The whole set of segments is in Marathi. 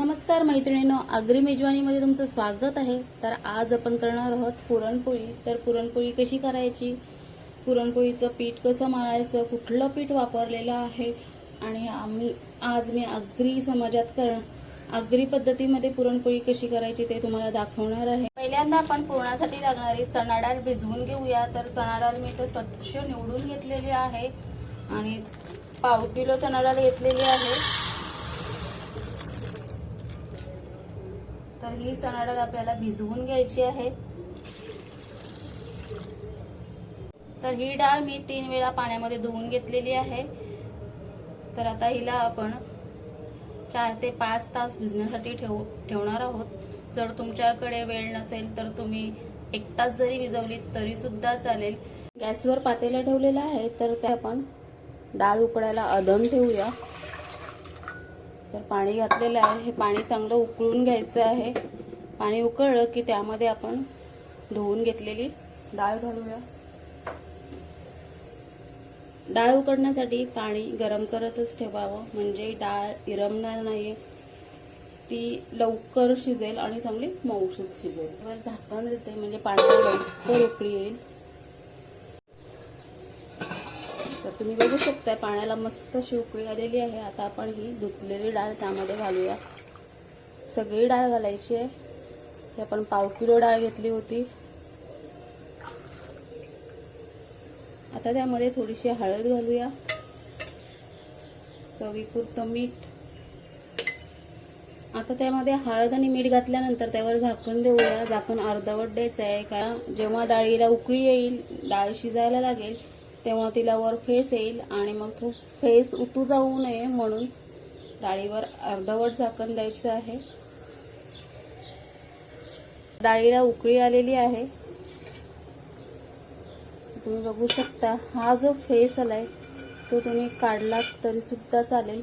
नमस्कार मैत्रिणींनो आगरी मेजवानीमध्ये तुमचं स्वागत आहे. तर आज आपण करणार आहोत पुरणपोळी. तर पुरणपोळी कशी करायची? पुरणपोळीचं पीठ कसं मळायचं? कुठलं पीठ वापरलेलं आहे? आणि आम्ही आज मी आगरी समाजात कर आगरी पद्धतीमध्ये पुरणपोळी कशी करायची ते तुम्हाला दाखवणार आहे. पहिल्यांदा आपण पुरणासाठी लागणारी चणा डाळ भिजवून घेऊया. तर चणा डाळ मी तर स्वच्छ निवडून घेतलेली आहे. आणि पाव किलो चणा डाळ घेतलेली आहे. तर ही चणा डाळ आपल्याला भिजवून घ्यायची आहे. तर ही डाळ मी तीन वेळा पाण्यामध्ये धुवून घेतलेली आहे. तर आता हिला आपण चार ते पाच तास भिजण्यासाठी ठेव ठेवणार आहोत. जर तुमच्याकडे वेळ नसेल तर तुम्ही एक तास जरी भिजवली तरी सुद्धा चालेल. गॅसवर पातेला ठेवलेला आहे तर ते आपण डाळ उकडायला अदन ठेवूया. तर पाणी घातलेलं आहे. हे पाणी चांगलं उकळून घ्यायचं आहे. पाणी उकळलं की त्यामध्ये आपण धुवून घेतलेली डाळ घालूया. डाळ उकडण्यासाठी पाणी गरम करतच ठेवावं. म्हणजे डाळ इरमणार नाही ती लवकर शिजेल आणि चांगली मऊसूत शिजेल. झाकण देते. म्हणजे पाणी लवकर उकळी येईल तर तुम्ही बघू शकताय पाण्याला मस्त अशी उकळी आलेली आहे. आता आपण ही धुतलेली डाळ त्यामध्ये घालूया. सगळी डाळ घालायची आहे. ही आपण पाव किलो डाळ घेतली होती. आता त्यामध्ये थोडीशी हळद घालूया. चवीपुरतं मीठ. आता त्यामध्ये हळद आणि मीठ घातल्यानंतर त्यावर झाकण देऊया. झाकण अर्धवट द्यायचं आहे कारण जेव्हा डाळीला उकळी येईल डाळ शिजायला लागेल तेव्हा तिला वर फेस येईल आणि मग तो फेस उतू जाऊ नये म्हणून डाळीवर अर्धवट झाकण द्यायचं आहे. डाळीला उकळी आलेली आहे. तुम्ही बघू शकता हा जो फेस आलाय तो तुम्ही काढलात तरी सुद्धा चालेल.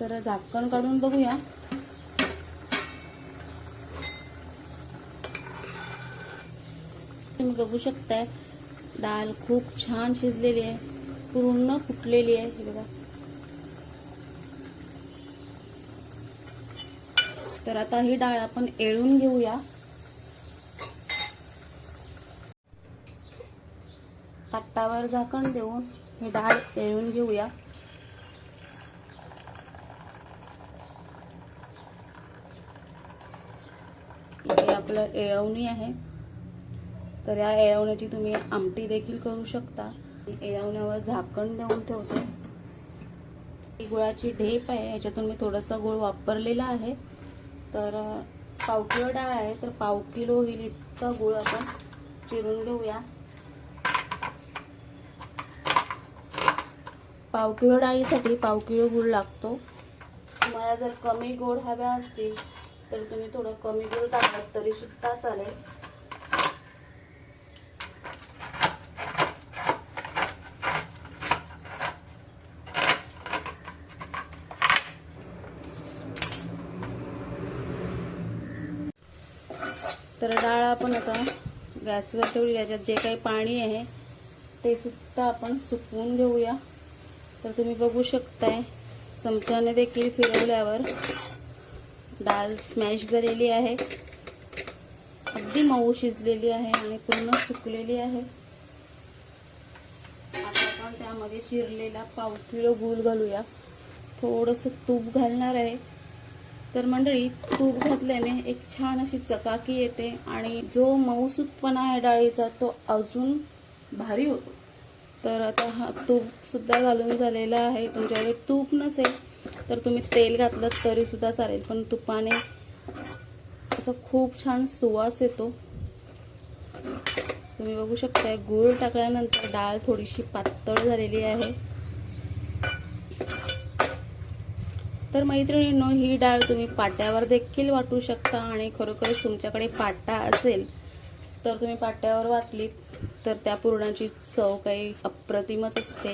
तर झाकण काढून बघूया. तुम्ही बघू शकताय डाळ खूप छान शिजलेली आहे पूर्ण फुटलेली आहे बघा. तर आता ही डाळ आपण येळून घेऊया. ताटावर झाकण देऊन ही डाळ येळून घेऊया हे आपलं येळवणी आहे. तर या येळवण्याची तुम्ही आमटी देखील करू शकता. एळवण्यावर झाकण देऊन ठेवते. ही गुळाची ढेप आहे. याच्यातून मी थोडासा गुळ वापरलेला आहे. तर पाव किलो डाळ आहे. तर पाव किलो होईल इतका गुळ आपण चिरून घेऊया. पाव किलो डाळीसाठी पाव किलो गुळ लागतो. तुम्हाला जर कमी गोड हव्या असतील तर तुम्ही थोडं कमी गुळ टाकलात तरी सुद्धा चालेल. तर डाळ आपण आता गॅसवर ठेवली याच्यात जे काही पाणी आहे ते सुद्धा आपण सुकवून घेऊया. तर तुम्ही बघू शकताय चमच्याने देखील फिरवल्यावर डाळ स्मॅश झालेली आहे. अगदी मऊ शिजलेली आहे आणि पूर्ण सुकलेली आहे. आता आपण त्यामध्ये चिरलेला पाव किलो गूळ घालूया. थोडंसं तूप घालणार आहे. तर मंडळी तूप घातल्याने एक छान अशी चकाकी येते आणि जो मऊसूतपणा आहे डाळीचा तो अजून भारी होतो. तर आता हा तूप सुद्धा घालून झालेला आहे. तुमच्याकडे तूप नसेल तर तुम्ही तेल घातलं तरीसुद्धा चालेल पण तुपाने असं खूप छान सुवास येतो. तुम्ही बघू शकता गूळ टाकल्यानंतर डाळ थोडीशी पातळ झालेली आहे. तर मैत्रिणींनो ही डाळ तुम्ही पाट्यावर देखील वाटू शकता आणि खरोखरच तुमच्याकडे पाटा असेल तर तुम्ही पाट्यावर वाटलीत तर त्या पुरणाची चव काही अप्रतिमच असते.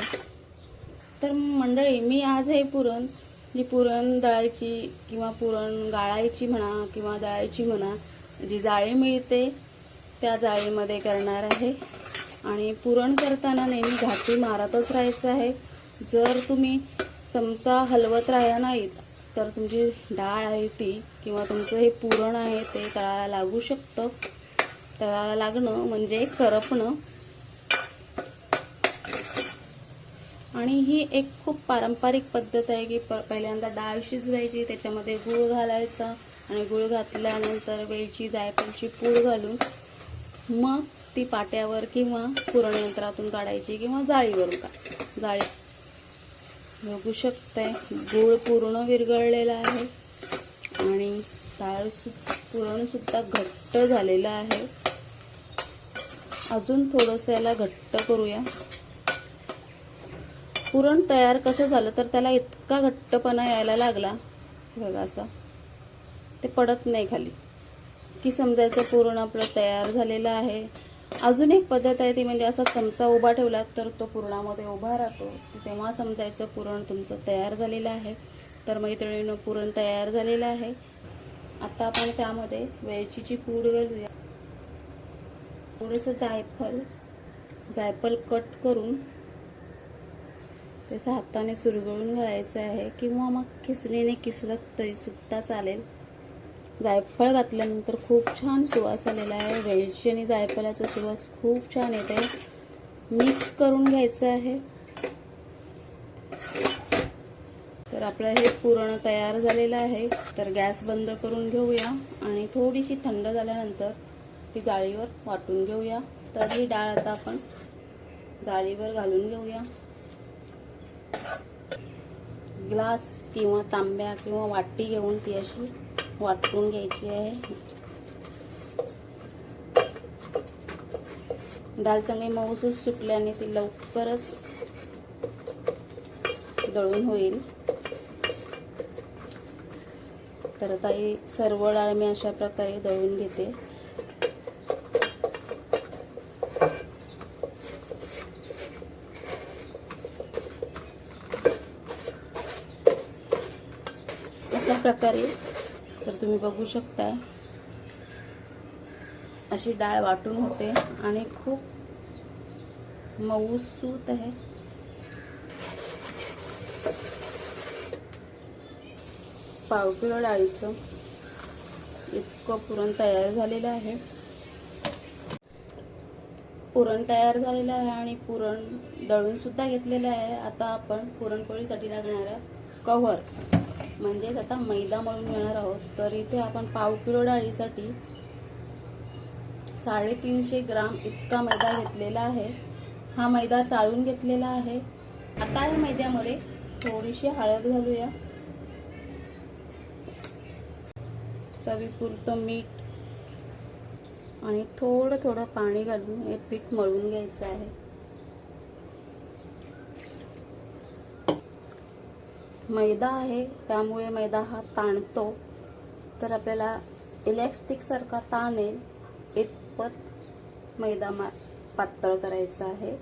तर मंडळी मी आज हे पुरण जी पुरण दळायची किंवा पुरण गाळायची म्हणा किंवा दळायची म्हणा जी जाळी मिळते त्या जाळीमध्ये करणार आहे. आणि पुरण करताना नेहमी घाटी मारतच राहायचं आहे. जर तुम्ही चमचा हलवत राहिला नाहीत तर तुमची डाळ आहे ती किंवा तुमचं हे पुरण आहे ते तळाला लागू शकतं. तळाला लागणं म्हणजे करपणं. आणि ही एक खूप पारंपरिक पद्धत आहे की प पहिल्यांदा डाळ शिजवायची त्याच्यामध्ये गूळ घालायचा आणि गूळ घातल्यानंतर वेलची जायफळची पूड घालून मग ती पाट्यावर किंवा पुरणयंत्रातून काढायची किंवा जाळीवरून काढ जाळी. बघू शकते गूळ पूर्ण विरघळलेला आहे आणि डाळ सु पुरणसुद्धा घट्ट झालेलं आहे. अजून थोडंसं याला घट्ट करूया. पुरण तयार कसं झालं तर त्याला इतका घट्टपणा यायला लागला. बघा असा. ते पडत नाही खाली. की समजायचं पुरण आपलं तयार झालेलं आहे. अजून एक पद्धत आहे ती म्हणजे असा चमचा उभा ठेवला तर तो पुरणामध्ये उभा राहतो. तेव्हा समजायचं पुरण तुमचं तयार झालेलं आहे. तर मैत्रिणीनं पुरण तयार झालेलं आहे. आता आपण त्यामध्ये वेलचीची पूड घालूया. थोडंसं जायफळ जायफळ कट करून जसं हाताने सुरगळून घालायचं आहे किंवा मग किसणीने किसलं तरी सुद्धा चालेल. जायफळ घातल्यानंतर खूप छान सुवास आलेला आहे. वेलची आणि जायफळाचा सुवास खूप छान येते मिक्स करून घ्यायचं आहे. तर आपलं हे पुरण तयार झालेलं आहे. तर गॅस बंद करून घेऊया आणि थोडीशी थंड झाल्यानंतर ती जाळीवर वाटून घेऊया. तर ही डाळ आता आपण जाळीवर घालून घेऊया. ग्लास किंवा तांब्या किंवा वाटी घेऊन ती अशी वाटून घ्यायची आहे. डाळ चांगली मऊसूस सुटल्याने ती लवकरच दळून होईल. तर आता ही सर्व डाळ मी अशा प्रकारे दळून घेते. अशा प्रकारे तर तुम्ही बघू शकताय. अशी डाळ वाटून होते आणि खूप मऊसूत आहे. पाव किलो डाळीचं इतकं पुरण तयार झालेलं आहे. पुरण तयार झालेलं आहे आणि पुरण दळून सुद्धा घेतलेलं आहे. आता आपण पुरणपोळीसाठी लागणारा कव्हर. म्हणजेच आता मैदा मळून घेणार आहोत तर इथे आपण पाव किलो डाळीसाठी साडेतीनशे ग्राम इतका मैदा घेतलेला आहे. हा मैदा चाळून घेतलेला आहे. आता या मैद्यामध्ये थोडीशी हळद घालूया. चवीपुरतं मीठ आणि थोडं थोडं पाणी घालून हे पीठ मळून घ्यायचं आहे. मैदा आहे त्यामुळे मैदा हा ताणतो. तर आपल्याला इलेक्ट्रिकसारखा ताण येईल इतपत मैदा मा पातळ करायचा आहे.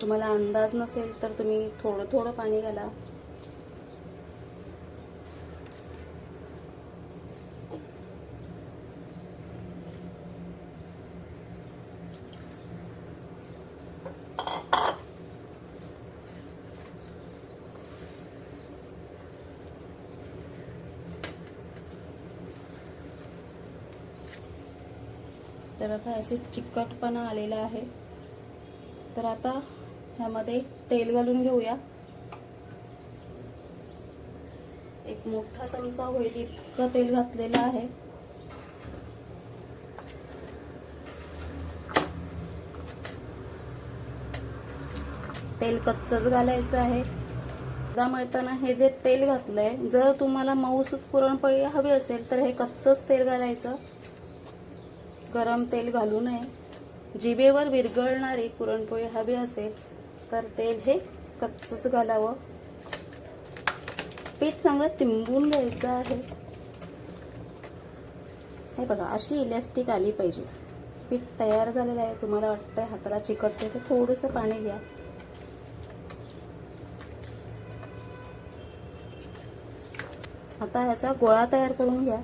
तुम्हाला अंदाज नसेल तर तुम्ही थोडं थोडं पाणी घाला. बघा असे चिकटपणा आलेला आहे. तर आता ह्यामध्ये तेल घालून घेऊया. एक मोठा चमचा होईल इतकं तेल घातलेलं आहे. तेल कच्चच घालायचं आहे. मैदा मळताना हे जे तेल घातलंय जर तुम्हाला मऊसूत पुरणपोळी हवी असेल तर हे कच्चच तेल घालायचं. गरम तेल घालू नये. जिभेवर विरघळणारी पुरणपोळी हवी असेल तर तेल हे कच्चच घालावं. पीठ चांगलं तिंबून घ्यायचं आहे. हे बघा अशी इलॅस्टिक आली पाहिजे. पीठ तयार झालेलं आहे. तुम्हाला वाटतंय हाताला चिकटते तर थोडंसं पाणी घ्या. आता ह्याचा गोळा तयार करून घ्या.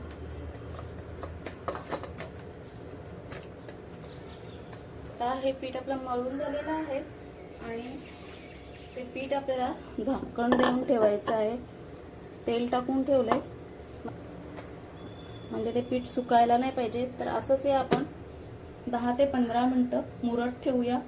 हे पीठ आपलं मळून झालेलं आहे आणि ते पीठ आपल्याला झाकण देऊन ठेवायचं आहे. तेल टाकून ठेवलंय. म्हणजे ते पीठ सुकायला नाही पाहिजे. तर असंच हे आपण दहा ते पंधरा मिनटं मुरत ठेवूया.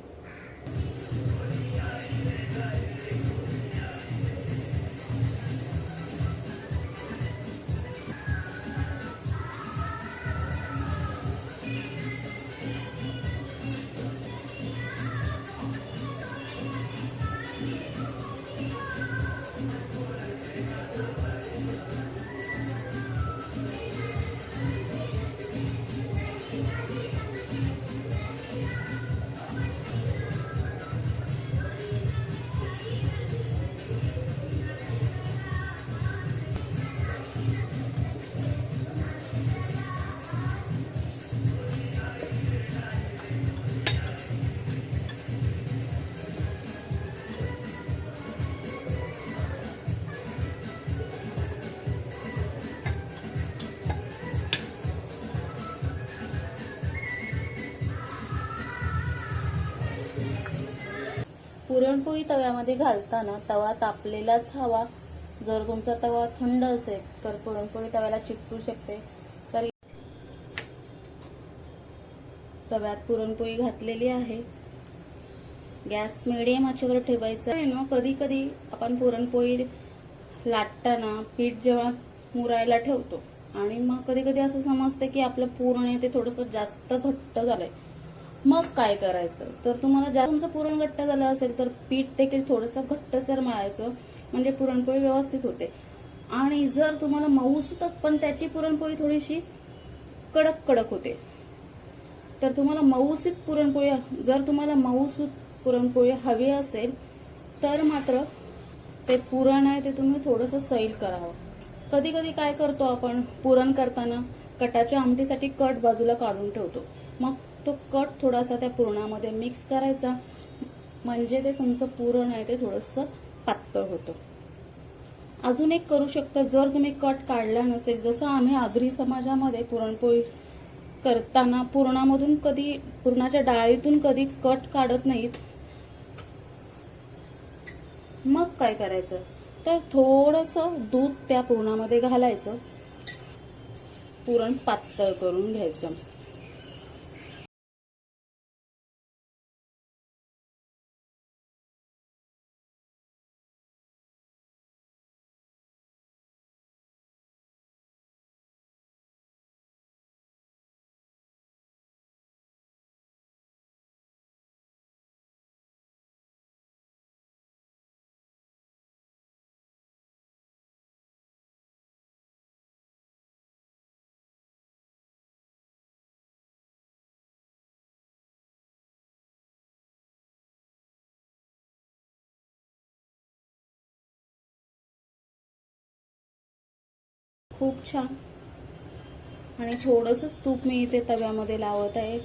पुरणपोळी तव्यामध्ये घालताना तवा तापलेलाच हवा. जर तुमचा तवा थंड असेल तर पुरणपोळी तव्याला चिकटू शकते. तर तव्यात पुरणपोळी घातलेली आहे. गॅस मिडियम आचेवर ठेवायचा आहे. ना कधी कधी आपण पुरणपोळी लाटताना पीठ जेव्हा मुरायला ठेवतो. आणि मग कधी कधी असं समजतं की आपलं पुरण आहे ते थोडंसं जास्त घट्ट झालंय. मग काय करायचं? तर तुम्हाला ज्या तुमचं पुरण घट्ट झालं असेल तर पीठ देखील थोडंसं घट्टसर मळायचं म्हणजे पुरणपोळी व्यवस्थित होते. आणि जर तुम्हाला मऊ पण त्याची पुरणपोळी थोडीशी कडक कडक होते. तर तुम्हाला मऊसूत पुरणपोळी जर तुम्हाला मऊसूत पुरणपोळी हवी असेल तर मात्र ते पुरण आहे ते तुम्ही थोडंसं सैल करावं. कधी कधी काय करतो आपण? पुरण करताना कटाच्या आमटीसाठी कट बाजूला काढून ठेवतो. मग तो कट थोडासा त्या पुरणामध्ये मिक्स करायचा. म्हणजे ते तुमचं पुरण आहे ते थोडंसं पातळ होतं. अजून एक करू शकता जर तुम्ही कट काढला नसेल जसं आम्ही आगरी समाजामध्ये पुरणपोळी करताना पुरणामधून कधी पुरणाच्या डाळीतून कधी कट काढत नाहीत मग काय करायचं? तर थोडस दूध त्या पुरणामध्ये घालायचं. पुरण पातळ करून घ्यायचं. खूप छान. आणि थोडंसंच तूप मी इथे तव्यामध्ये लावत आहे.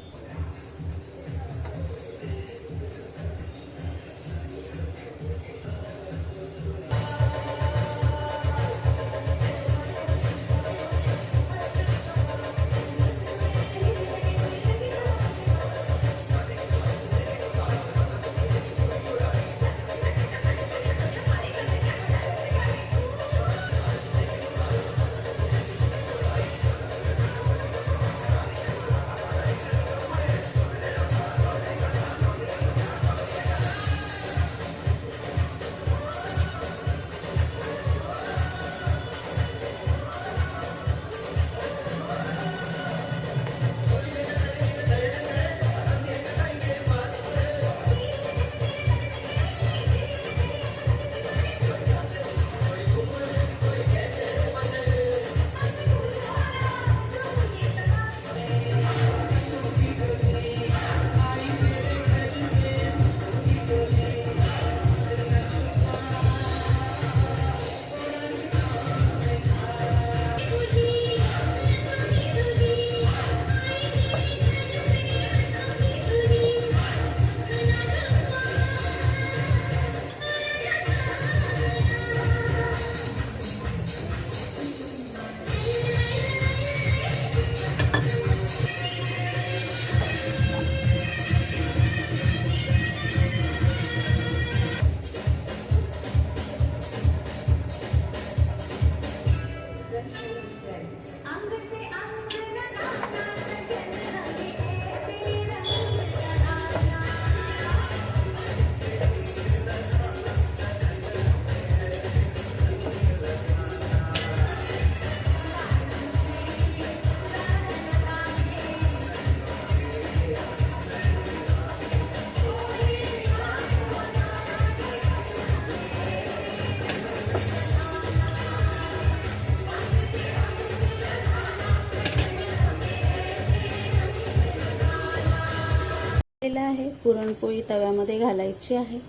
आहे पुरणपोळी तव्यामध्ये घालायची आहे.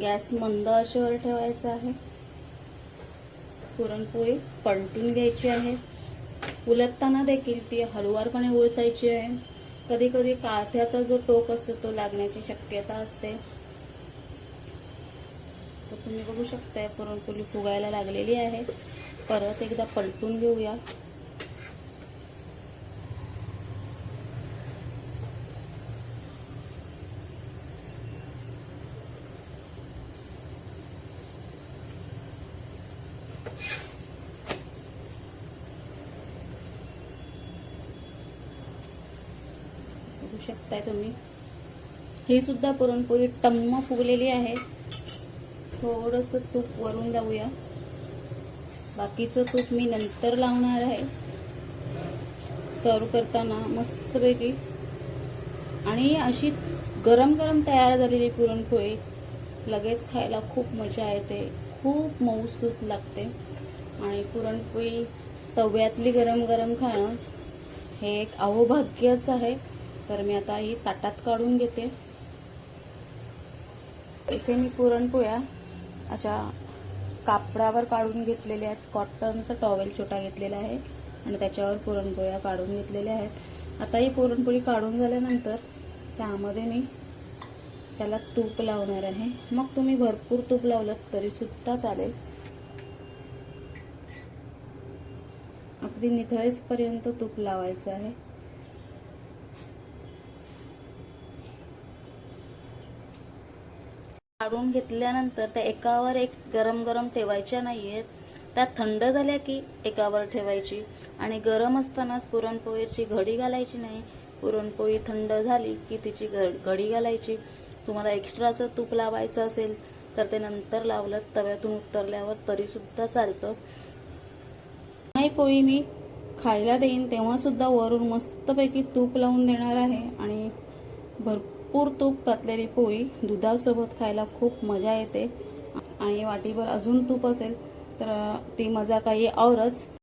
गॅस मंद आचेवर ठेवायचा आहे. पुरणपोळी पलटून घ्यायची आहे. उलटताना देखील ती हळुवारपणे उलटायची आहे. कधी कधी काथ्याचा जो टोक असतो तो लागण्याची शक्यता असते. तर तुम्ही बघू शकताय पुरणपोळी फुगायला लागलेली आहे. परत एकदा पलटून घेऊया. बघू शकताय तुम्ही. ही सुद्धा पुरणपोळी टम्म फुगलेली आहे. थोडस तूप वरून लावूया. बाकीचं तूप मी नंतर लावणार आहे. सर्व करताना मस्तपैकी. आणि अशी गरम गरम तयार झालेली पुरणपोळी लगेच खायला खूप मजा येते. खूप मऊसूत लागते. आणि पुरणपोळी तव्यातली गरम गरम खाणं हे एक अहोभाग्यच आहे. तर मी आता ही ताटात काढून घेते. इथे मी पुरणपोळ्या अशा कापडावर काढून घेतलेल्या आहेत. कॉटनचा टॉवेल छोटा घेतलेला आहे आणि त्याच्यावर पुरणपोळ्या काढून घेतलेल्या आहेत. आता ही पुरणपोळी काढून झाल्यानंतर त्यामध्ये मी त्याला तूप लावणार आहे. मग तुम्ही भरपूर तूप लावलं तरीसुद्धा चालेल. अगदी निथळेसपर्यंत तूप लावायचं आहे. काढून घेतल्यानंतर त्या एकावर एक गरम गरम ठेवायच्या नाहीयेत. त्या थंड झाल्या की एकावर ठेवायची. आणि गरम असतानाच पुरणपोळीची घडी घालायची नाही. पुरणपोळी थंड झाली की तिची घ- घडी घालायची. तुम्हाला एक्स्ट्राचं तूप लावायचं असेल तर ते नंतर लावलं. तव्यातून उतरल्यावर तरी सुद्धा चालतं. नाही पोळी मी खायला देईन. तेव्हा सुद्धा वरून मस्तपैकी तूप लावून देणार आहे. आणि भरपूर तूप घातलेली पोळी दुधासोबत खायला खूप मजा येते. आणि वाटीभर अजून तूप असेल तर ती मजा काही औरच.